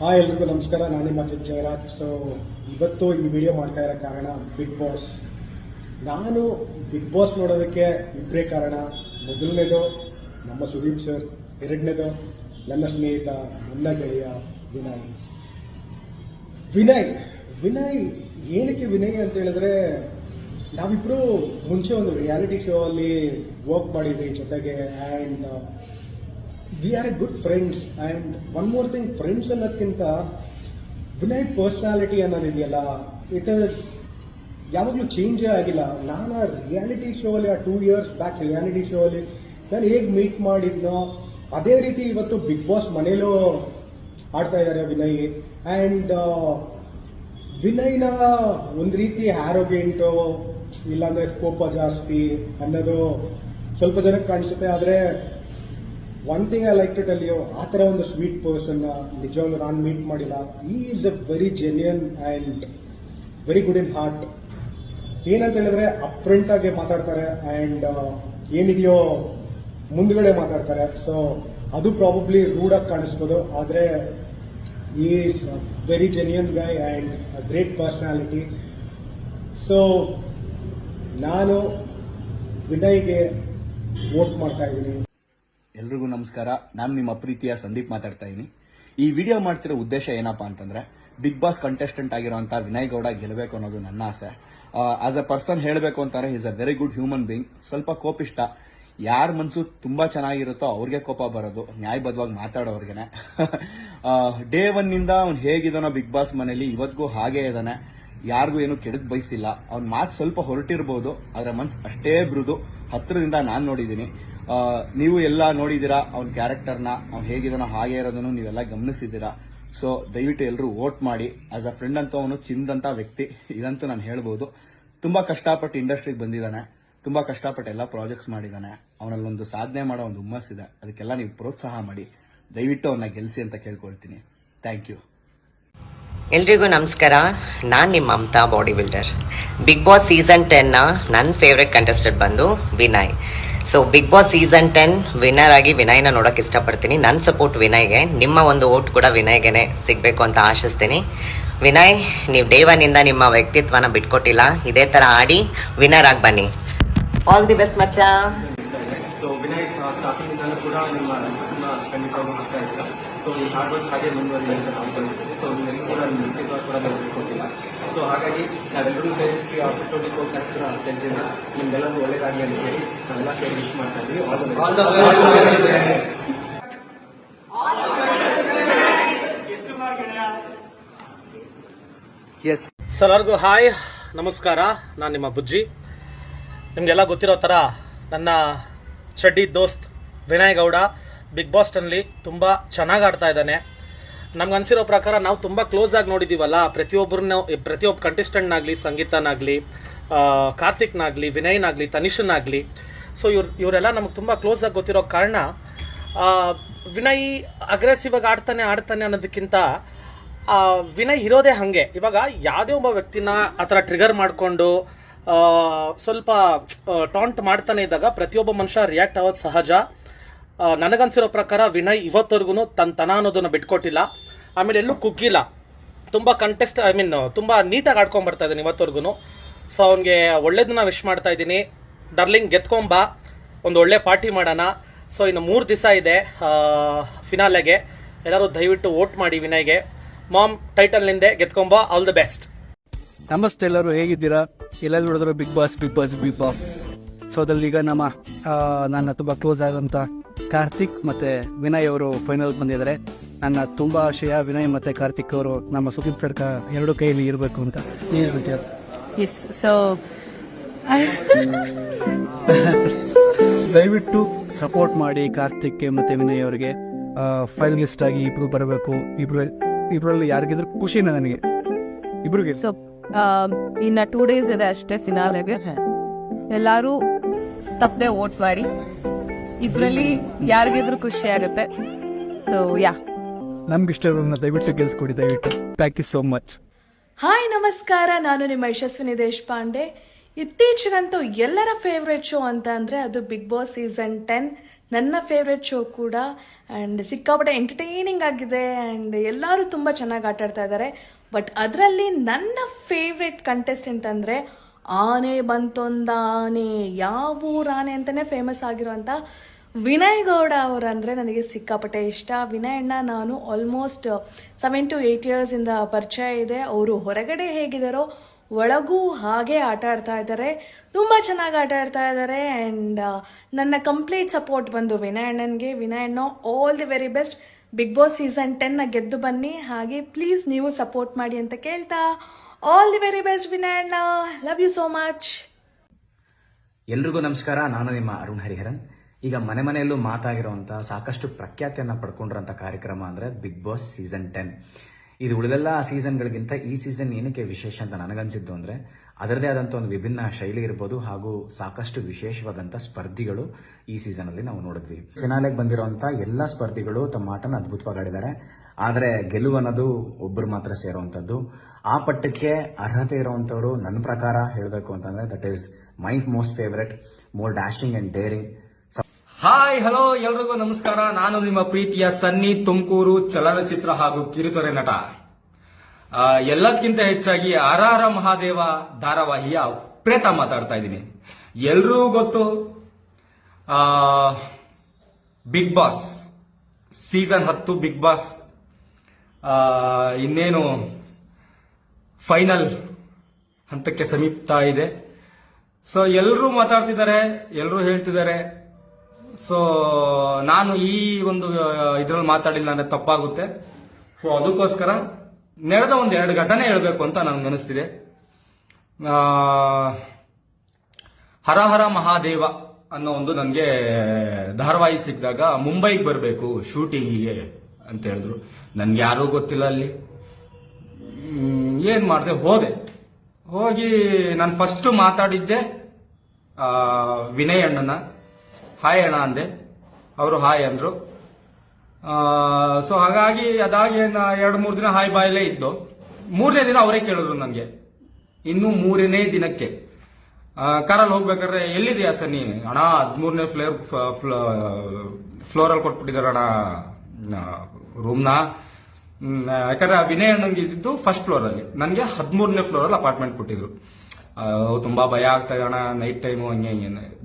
Hi ಎಲ್ರಿಗೂ ನಮಸ್ಕಾರ. ನಾನು ನಿಮ್ಮ ಜಯರಾಜ್. ಸೊ ಇವತ್ತು ಈ ವಿಡಿಯೋ ಮಾಡ್ತಾ ಇರೋ ಕಾರಣ ಬಿಗ್ ಬಾಸ್ ನಾನು ಬಿಗ್ ಬಾಸ್ ನೋಡೋದಕ್ಕೆ ಇಬ್ಬರೇ ಕಾರಣ. ಮೊದಲನೇದು ನಮ್ಮ ಸುದೀಪ್ ಸರ್ ಎರಡನೇದು ನನ್ನ ಸ್ನೇಹಿತ, ನನ್ನ ಗೆಳೆಯ ವಿನಯ್. ವಿನಯ್ ವಿನಯ್, ಏನಕ್ಕೆ ವಿನಯ್ ಅಂತ ಹೇಳಿದ್ರೆ, ನಾವಿಬ್ರು ಮುಂಚೆ ಒಂದು ರಿಯಾಲಿಟಿ ಶೋ ಅಲ್ಲಿ ವರ್ಕ್ ಮಾಡಿದ್ವಿ ಜೊತೆಗೆ and we are a good friends and one more thing friends ಅನ್ನೋದಕ್ಕಿಂತ ವಿನಯ್ ಪರ್ಸನಾಲಿಟಿ ಅನ್ನೋದಿದೆಯಲ್ಲ ಇಟ್ ಇಸ್ ಯಾವಾಗಲೂ ಚೇಂಜೇ ಆಗಿಲ್ಲ. ನಾನು ಆ ರಿಯಾಲಿಟಿ ಶೋ ಅಲ್ಲಿ, ಆ two years back reality show ಅಲ್ಲಿ ನಾನು ಹೇಗೆ ಮೀಟ್ ಮಾಡಿದ್ನೋ, ಅದೇ ರೀತಿ ಇವತ್ತು ಬಿಗ್ ಬಾಸ್ ಮನೇಲೂ ಆಡ್ತಾ ಇದ್ದಾರೆ ವಿನಯ್. ಆ್ಯಂಡ್ ವಿನಯ್ನ ಒಂದು ರೀತಿ ಆರೋಗ್ಯಂಟು ಇಲ್ಲಾಂದ್ರೆ ಕೋಪ ಜಾಸ್ತಿ ಅನ್ನೋದು ಸ್ವಲ್ಪ ಜನಕ್ಕೆ ಕಾಣಿಸುತ್ತೆ. ಆದರೆ one thing I like to tell you ಆ ಥರ ಒಂದು ಸ್ವೀಟ್ ಪರ್ಸನ್ ನಿಜವಾಗ್ಲೂ ನಾನು ಮೀಟ್ ಮಾಡಿಲ್ಲ. ಈ is a very genuine and very good in heart ಏನಂತ ಹೇಳಿದ್ರೆ ಅಪ್ ಫ್ರಂಟ್ ಆಗಿ ಮಾತಾಡ್ತಾರೆ ಆ್ಯಂಡ್ ಏನಿದೆಯೋ ಮುಂದ್ಗಡೆ ಮಾತಾಡ್ತಾರೆ. ಸೊ ಅದು ಪ್ರಾಬಬ್ಲಿ ರೂಡಾಗಿ ಕಾಣಿಸ್ಬೋದು. ಆದರೆ is very genuine guy and great personality so ನಾನು ವಿನಯ್ಗೆ ವೋಟ್ ಮಾಡ್ತಾ ಇದ್ದೀನಿ. ನಮಸ್ಕಾರ. ನಾನು ನಿಮ್ಮ ಪ್ರೀತಿಯ ಸಂದೀಪ್ ಮಾತಾಡ್ತಾ ಇದ್ದೀನಿ ಈ ವಿಡಿಯೋ ಮಾಡ್ತಿರೋ ಉದ್ದೇಶ ಏನಪ್ಪಾ ಅಂತಂದ್ರೆ, ಬಿಗ್ ಬಾಸ್ ಕಂಟೆಸ್ಟೆಂಟ್ ಆಗಿರುವಂತ ವಿನಯ್ ಗೌಡ ಗೆಲ್ಲಬೇಕು ಅನ್ನೋದು ನನ್ನ ಆಸೆ. ಆಸ್ ಅ ಪರ್ಸನ್ ಹೇಳಬೇಕು ಅಂತಾರೆ is a very good human being ಸ್ವಲ್ಪ ಕೋಪಿಷ್ಟ. ಯಾರ ಮನಸ್ಸು ತುಂಬಾ ಚೆನ್ನಾಗಿರುತ್ತೋ ಅವ್ರಿಗೆ ಕೋಪ ಬರೋದು. ನ್ಯಾಯಬದ್ಧವಾಗಿ ಮಾತಾಡೋರ್ಗೆನೆ. ಡೇ ಒನ್ನಿಂದ ಅವ್ನು ಹೇಗಿದಾನೋ ಬಿಗ್ ಬಾಸ್ ಮನೇಲಿ ಇವತ್ತಿಗೂ ಹಾಗೇ ಇದಾನೆ. ಯಾರಿಗೂ ಏನು ಕೆಡಕ್ ಬಯಸಿಲ್ಲ. ಅವ್ನ ಮಾತು ಸ್ವಲ್ಪ ಹೊರಟಿರ್ಬೋದು, ಆದ್ರೆ ಮನ್ಸು ಅಷ್ಟೇ ಮೃದು ಹತ್ತಿರದಿಂದ ನಾನು ನೋಡಿದ್ದೀನಿ ನೀವು ಎಲ್ಲ ನೋಡಿದ್ದೀರಾ ಅವ್ನ ಕ್ಯಾರೆಕ್ಟರ್ನ ಅವ್ನು ಹೇಗಿದಾನೋ ಹಾಗೆ ಇರೋದನ್ನು ನೀವೆಲ್ಲ ಗಮನಿಸಿದ್ದೀರಾ. ಸೊ ದಯವಿಟ್ಟು ಎಲ್ಲರೂ ವೋಟ್ ಮಾಡಿ. ಆಸ್ ಅ ಫ್ರೆಂಡ್ ಅಂತ ಅವನು ಚಿಂದಂತ ವ್ಯಕ್ತಿ, ಇದಂತೂ ನಾನು ಹೇಳ್ಬೋದು. ತುಂಬಾ ಕಷ್ಟಪಟ್ಟು ಇಂಡಸ್ಟ್ರಿಗೆ ಬಂದಿದ್ದಾನೆ. ತುಂಬಾ ಕಷ್ಟಪಟ್ಟು ಎಲ್ಲ ಪ್ರಾಜೆಕ್ಟ್ಸ್ ಮಾಡಿದ್ದಾನೆ. ಅವನಲ್ಲೊಂದು ಸಾಧನೆ ಮಾಡೋ ಒಂದು ಹುಮ್ಮಸ್ಸಿದೆ. ಅದಕ್ಕೆಲ್ಲ ನೀವು ಪ್ರೋತ್ಸಾಹ ಮಾಡಿ. ದಯವಿಟ್ಟು ಅವನ್ನ ಗೆಲ್ಸಿ ಅಂತ ಕೇಳ್ಕೊಳ್ತೀನಿ. ಥ್ಯಾಂಕ್ ಯು ಎಲ್ರಿಗೂ ನಮಸ್ಕಾರ. ನಾನು ನಿಮ್ಮ Mamata body builder Bigg Boss season ಟೆನ್ನ ನನ್ನ ಫೇವ್ರೆಟ್ ಕಂಟೆಸ್ಟೆಂಟ್ ಬಂದು Vinay. So Bigg Boss season ten winner ಆಗಿ ವಿನಯ್ನ ನೋಡೋಕೆ ಇಷ್ಟಪಡ್ತೀನಿ. ನನ್ನ ಸಪೋರ್ಟ್ ವಿನಯ್ಗೆ. ನಿಮ್ಮ ಒಂದು ಓಟ್ ಕೂಡ ವಿನಯ್ಗೆ ಸಿಗಬೇಕು ಅಂತ ಆಶಿಸ್ತೀನಿ. ವಿನಯ್, ನೀವು ಡೇ ನಿಮ್ಮ ವ್ಯಕ್ತಿತ್ವನ ಬಿಟ್ಕೊಟ್ಟಿಲ್ಲ. ಇದೇ ಥರ ಆಡಿ ವಿನ್ನರ್ ಆಗಿ ಬನ್ನಿ. ಆಲ್ ದಿ ಬೆಸ್ಟ್ ಮಚ್ಚಾ. ಸೊ ಈ ಹಾರ್ಡ್ ವರ್ಕ್ ಹಾಗೆ ಮುಂದುವರಿ ಅಂತ ನಾವು ಬಯಸ್ತೀವಿ ಸೊ ನಿಮ್ಮೆಲ್ಲರೂ ಕೂಡ ನಿಮ್ಮ ಕೂಡ ನಾವು ಬಿಟ್ಕೊಟ್ಟಿಲ್ಲ ಸೊ ಹಾಗಾಗಿ ನಾವೆಲ್ಲರೂ ಸೇರಿ ಟ್ವೆಂಟಿ ಫೋರ್ ಕರೆಕ್ಟ್ ಸೆಂಟ್ರಿಂದ ನಿಮ್ಗೆಲ್ಲರೂ ಒಳ್ಳೇದಾಗಲಿ ಅಂತ ಹೇಳಿ ನಾವೆಲ್ಲ ಸೇರಿ ವಿಶ್ ಮಾಡ್ತಾ ಇದ್ವಿ ಆಲ್ ದ ಎಲ್ಲರಿಗೂ ಹಾಯ್ ನಮಸ್ಕಾರ. ನಾನು ನಿಮ್ಮ ಬುಜ್ಜಿ. ನಿಮಗೆಲ್ಲ ಗೊತ್ತಿರೋ ಥರ ನನ್ನ ಚಡ್ಡಿ ದೋಸ್ತ್ ವಿನಯ್ ಗೌಡ. ಬಿಗ್ ಬಾಸ್ಟಲ್ಲಿ ತುಂಬ ಚೆನ್ನಾಗಿ ಆಡ್ತಾ ಇದ್ದಾನೆ. ನಮ್ಗೆ ಅನ್ಸಿರೋ ಪ್ರಕಾರ ನಾವು ತುಂಬ ಕ್ಲೋಸ್ ಆಗಿ ನೋಡಿದ್ದೀವಲ್ಲ ಪ್ರತಿಯೊಬ್ಬರನ್ನ ಪ್ರತಿಯೊಬ್ಬ ಕಂಟೆಸ್ಟೆಂಟ್ನಾಗಲಿ, ಸಂಗೀತನಾಗಲಿ ಕಾರ್ತಿಕ್ನಾಗಲಿ, ವಿನಯ್ನಾಗಲಿ ತನಿಷನ್ನಾಗಲಿ ಸೊ ಇವ್ರು, ಇವರೆಲ್ಲ ನಮಗೆ ತುಂಬ ಕ್ಲೋಸ್ ಆಗಿ ಗೊತ್ತಿರೋ ಕಾರಣ ವಿನಯ್ ಅಗ್ರೆಸಿವ್ ಆಗಿ ಆಡ್ತಾನೆ ಆಡ್ತಾನೆ ಅನ್ನೋದಕ್ಕಿಂತ ವಿನಯ್ ಇರೋದೇ ಹಾಗೆ. ಇವಾಗ ಯಾವುದೇ ಒಬ್ಬ ವ್ಯಕ್ತಿನ ಆ ಥರ ಟ್ರಿಗರ್ ಮಾಡಿಕೊಂಡು ಸ್ವಲ್ಪ ಟಾಂಟ್ ಮಾಡ್ತಾನೆ ಇದ್ದಾಗ ಪ್ರತಿಯೊಬ್ಬ ಮನುಷ್ಯ ರಿಯಾಕ್ಟ್ ಆಗೋದು ಸಹಜ. ನನಗನ್ಸಿರೋ ಪ್ರಕಾರ ವಿನಯ್ ಇವತ್ತವರೆಗೂ ತನ್ನ ತನ ಅನ್ನೋದನ್ನ ಬಿಟ್ಕೊಟ್ಟಿಲ್ಲ. ಆಮೇಲೆ ಎಲ್ಲೂ ಕುಗ್ಗಿಲ್ಲ. ತುಂಬ ಕಂಟೆಸ್ಟ್ ಐ ಮೀನ್ ತುಂಬ ನೀಟಾಗಿ ಆಡ್ಕೊಂಡ್ ಬರ್ತಾ ಇದ್ದೀನಿ ಇವತ್ತವರೆಗೂ ಸೊ ಅವನಿಗೆ ಒಳ್ಳೇದನ್ನ ವಿಶ್ ಮಾಡ್ತಾ ಇದ್ದೀನಿ. ಡರ್ಲಿಂಗ್ ಗೆತ್ಕೊಂಬ ಒಂದು ಒಳ್ಳೆ ಪಾರ್ಟಿ ಮಾಡೋಣ. ಸೊ ಇನ್ನು ಮೂರು ದಿವಸ ಇದೆ ಫಿನಾಲೆಗೆ ಎಲ್ಲರೂ ದಯವಿಟ್ಟು ವೋಟ್ ಮಾಡಿ ವಿನಯ್ಗೆ. ಮಾಮ್ ಟೈಟಲ್ನಿಂದೆ ಗೆತ್ಕೊಂಬ ಆಲ್ ದ ಬೆಸ್ಟ್ ನಮಸ್ತೆ ಎಲ್ಲರೂ, ಹೇಗಿದ್ದೀರಾ? ಎಲ್ಲ ನೋಡಿದ್ರು Bigg Boss Bigg Boss Bigg Boss so ಅದರಲ್ಲಿ ಈಗ ನಮ್ಮ ನನ್ನ ತುಂಬ ಕ್ಲೋಸ್ ಆದಂಥ ಕಾರ್ತಿಕ್ ಮತ್ತೆ ವಿನಯ್ ಅವರು ಫೈನಲ್ ಬಂದಿದ್ದಾರೆ. ನನ್ನ ತುಂಬಾ ಆಶಯ ವಿನಯ್ ಮತ್ತೆ ಕಾರ್ತಿಕ್ ಅವರು ನಮ್ಮ ಸುದೀಪ್ ಸರ್ಕ ಎರಡು ಕೈಯಲ್ಲಿ ಇರಬೇಕು ಅಂತ. ದಯವಿಟ್ಟು ಸಪೋರ್ಟ್ ಮಾಡಿ ಕಾರ್ತಿಕ್ಗೆ ಮತ್ತೆ ವಿನಯ್ ಅವರಿಗೆ. ಫೈನಲಿಸ್ಟ್ ಆಗಿ ಇಬ್ರು ಬರಬೇಕು. ಇಬ್ರು ಇಬ್ರಲ್ಲಿ ಯಾರಿಗಿದ್ರು ಖುಷಿನ ನನಗೆ. ಇಬ್ರಿಗೆ. ಸೊ ಇನ್ನ ಟೂ ಡೇಸ್ ಇದೆ ಅಷ್ಟೇ ಫಿನಾಲೆಗೆ ಎಲ್ಲಾರು ತಪ್ಪದೆ ಓಟ್ ಮಾಡಿ. ಇಬ್ರಲ್ಲಿ ಯಾರಿಗಿದ್ರು ಖುಷಿ ಆಗುತ್ತೆ. ಸೊ ಯಾ ನಮ್ಗೆ ಇಷ್ಟಗಳನ್ನ ದಯವಿಟ್ಟು ಗೆಲ್ಸ್ಕೊಡಿ ದಯವಿಟ್ಟು. Thank you so much hi ನಮಸ್ಕಾರ. ನಾನು ನಿಮ್ಮ ಯಶಸ್ವಿನಿ ದೇಶಪಾಂಡೆ. ಇತ್ತೀಚೆಗಂತೂ ಎಲ್ಲರ ಫೇವ್ರೆಟ್ ಶೋ ಅಂತ ಅಂದರೆ ಅದು ಬಿಗ್ ಬಾಸ್ ಸೀಸನ್ ಟೆನ್ ನನ್ನ ಫೇವ್ರೆಟ್ ಶೋ ಕೂಡ. ಆ್ಯಂಡ್ ಸಿಕ್ಕಾಪಟ್ಟೆ ಎಂಟರ್ಟೈನಿಂಗ್ ಆಗಿದೆ. ಆ್ಯಂಡ್ ಎಲ್ಲರೂ ತುಂಬ ಚೆನ್ನಾಗಿ ಆಟಾಡ್ತಾ ಇದ್ದಾರೆ. ಬಟ್ ಅದರಲ್ಲಿ ನನ್ನ ಫೇವ್ರೆಟ್ ಕಂಟೆಸ್ಟೆಂಟ್ ಅಂದರೆ ಆನೆ ಬಂತೊಂದ ಆನೆ ಯಾವ ಊರ್ ಆನೆ ಅಂತಲೇ ಫೇಮಸ್ ಆಗಿರುವಂಥ ವಿನಯ್ ಗೌಡ ಅವರು ಅಂದರೆ ನನಗೆ ಸಿಕ್ಕಾಪಟ್ಟೆ ಇಷ್ಟ. ವಿನಯಣ್ಣ, ನಾನು ಆಲ್ಮೋಸ್ಟ್ ಸೆವೆನ್ ಟು ಏಯ್ಟ್ ಇಯರ್ಸಿಂದ ಪರಿಚಯ ಇದೆ. ಅವರು ಹೊರಗಡೆ ಹೇಗಿದ್ದಾರೋ ಒಳಗೂ ಹಾಗೆ ಆಟ ಆಡ್ತಾ ಇದ್ದಾರೆ. ತುಂಬ ಚೆನ್ನಾಗಿ ಆಟ ಆಡ್ತಾ ಇದ್ದಾರೆ. ಆ್ಯಂಡ್ ನನ್ನ ಕಂಪ್ಲೀಟ್ ಸಪೋರ್ಟ್ ಬಂದು ವಿನಯಣ್ಣನಿಗೆ. ವಿನಯಣ್ಣ all the very best Bigg Boss season ಟೆನ್ನ ಗೆದ್ದು ಬನ್ನಿ. ಹಾಗೆ ಪ್ಲೀಸ್ ನೀವು ಸಪೋರ್ಟ್ ಮಾಡಿ ಅಂತ ಕೇಳ್ತಾ. ಆಲ್ ದಿ ವೆರಿ ಬೆಸ್ಟ್ ವಿನಯಣ್ಣ ಲವ್ ಯು ಸೋ ಮಚ್ ಎಲ್ರಿಗೂ ನಮಸ್ಕಾರ. ನಾನು ನಿಮ್ಮ ಅರುಣ್ ಹರಿಹರನ್. ಈಗ ಮನೆ ಮನೆಯಲ್ಲೂ ಮಾತಾಗಿರುವಂತಹ ಸಾಕಷ್ಟು ಪ್ರಖ್ಯಾತಿಯನ್ನ ಪಡ್ಕೊಂಡಿರೋಂಥ ಕಾರ್ಯಕ್ರಮ ಅಂದ್ರೆ ಬಿಗ್ ಬಾಸ್ ಸೀಸನ್ ಟೆನ್ ಇದು ಉಳಿದೆಲ್ಲ ಸೀಸನ್ಗಳಿಗಿಂತ ಈ ಸೀಸನ್ ಏನಕ್ಕೆ ವಿಶೇಷ ಅಂತ ನನಗನ್ಸಿದ್ದು ಅಂದ್ರೆ ಅದರದೇ ಆದಂಥ ಒಂದು ವಿಭಿನ್ನ ಶೈಲಿ ಇರ್ಬೋದು ಹಾಗೂ ಸಾಕಷ್ಟು ವಿಶೇಷವಾದಂತ ಸ್ಪರ್ಧಿಗಳು ಈ ಸೀಸನ್ ಅಲ್ಲಿ ನಾವು ನೋಡಿದ್ವಿ. ಫಿನಾಲೆಗೆ ಬಂದಿರುವಂತ ಎಲ್ಲ ಸ್ಪರ್ಧಿಗಳು ತಮ್ಮ ಆಟನ ಅದ್ಭುತವಾಗಿ ಆಡಿದ್ದಾರೆ. ಆದರೆ ಗೆಲುವು ಅನ್ನೋದು ಒಬ್ಬರು ಮಾತ್ರ ಸೇರುವಂತದ್ದು. ಆ ಪಟ್ಟಕ್ಕೆ ಅರ್ಹತೆ ಇರುವಂತವರು ನನ್ನ ಪ್ರಕಾರ ಹೇಳಬೇಕು ಅಂತಂದ್ರೆ that is my most favourite more dashing and daring hi hello ಎಲ್ರಿಗೂ ನಮಸ್ಕಾರ. ನಾನು ನಿಮ್ಮ ಪ್ರೀತಿಯ ಸನ್ನಿ ತುಮಕೂರು ಚಲನಚಿತ್ರ ಹಾಗೂ ಕಿರುತೆರೆ ನಟ. ಎಲ್ಲದಕ್ಕಿಂತ ಹೆಚ್ಚಾಗಿ ಆರ್ ಮಹಾದೇವ ಧಾರಾವಾಹಿಯ ಪ್ರೇತ ಮಾತಾಡ್ತಾ ಇದ್ದೀನಿ. ಎಲ್ರಿಗೂ ಗೊತ್ತು ಬಿಗ್ ಬಾಸ್ ಸೀಸನ್ ಹತ್ತು ಬಿಗ್ ಬಾಸ್ ಇನ್ನೇನು ಫೈನಲ್ ಹಂತಕ್ಕೆ ಸಮೀಪ ಇದೆ. ಸೊ ಎಲ್ಲರೂ ಮಾತಾಡ್ತಿದ್ದಾರೆ ಎಲ್ಲರೂ ಹೇಳ್ತಿದ್ದಾರೆ. ಸೊ ನಾನು ಈ ಒಂದು ಇದ್ರಲ್ಲಿ ಮಾತಾಡಿಲ್ಲ ಅಂದ್ರೆ ತಪ್ಪಾಗುತ್ತೆ. ಸೊ ಅದಕ್ಕೋಸ್ಕರ ನಡೆದ ಒಂದು ಎರಡು ಘಟನೆ ಹೇಳಬೇಕು ಅಂತ ನನಗೆ ಅನಿಸ್ತಿದೆ. ಆ, ಹರ ಹರ ಮಹಾದೇವ ಅನ್ನೋ ಒಂದು ನನಗೆ ಧಾರಾವಾಹಿ ಸಿಕ್ಕಿದಾಗ ಮುಂಬೈಗೆ ಬರಬೇಕು ಶೂಟಿಂಗಿಗೆ ಅಂತ ಹೇಳಿದ್ರು. ನನಗೆ ಯಾರೂ ಗೊತ್ತಿಲ್ಲ ಅಲ್ಲಿ. ಏನು ಮಾಡಿದೆ? ಹೋದೆ. ಹೋಗಿ ನಾನು ಫಸ್ಟ್ ಮಾತಾಡಿದ್ದೆ ವಿನಯ್ ಅಣ್ಣನ. ಹಾಯ್ ಅಣ್ಣ ಅಂದೆ. ಅವರು ಹಾಯ್ ಅಂದ್ರು. ಸೊ ಹಾಗಾಗಿ ಅದಾಗಿ ಎರಡು, ಮೂರು ದಿನ ಹಾಯ್ ಬಾಯಲ್ಲೇ ಇದ್ದು. ಮೂರನೇ ದಿನ ಅವರೇ ಕೇಳಿದ್ರು ನನಗೆ. ಇನ್ನು ಮೂರನೇ ದಿನಕ್ಕೆ. ಕಾರಲ್ಲಿ ಹೋಗ್ಬೇಕಾದ್ರೆ ಎಲ್ಲಿದೆಯಾ ಸನ್ನಿ ಅಣ್ಣ, ಹದಿಮೂರನೇ ಫ್ಲೇರ್ ಫ್ಲೋರಲ್ಲಿ ಕೊಟ್ಬಿಟ್ಟಿದ್ದಾರೆ ಅಣ್ಣ ರೂಮ್ನ ಯಾಕಂದ್ರೆ ವಿನಯ್ ಅಣ್ಣಂಗೆ ಇದ್ದಿದ್ದು ಫಸ್ಟ್ ಫ್ಲೋರ್ ಅಲ್ಲಿ. ನನಗೆ ಹದಿಮೂರನೇ ಫ್ಲೋರಲ್ಲಿ ಅಪಾರ್ಟ್ಮೆಂಟ್ ಕೊಟ್ಟಿದ್ರು. ತುಂಬಾ ಭಯ ಆಗ್ತಾ ಇದೆ ಅಣ್ಣ ನೈಟ್ ಟೈಮು ಹಂಗೆ ಹಿಂಗೆ.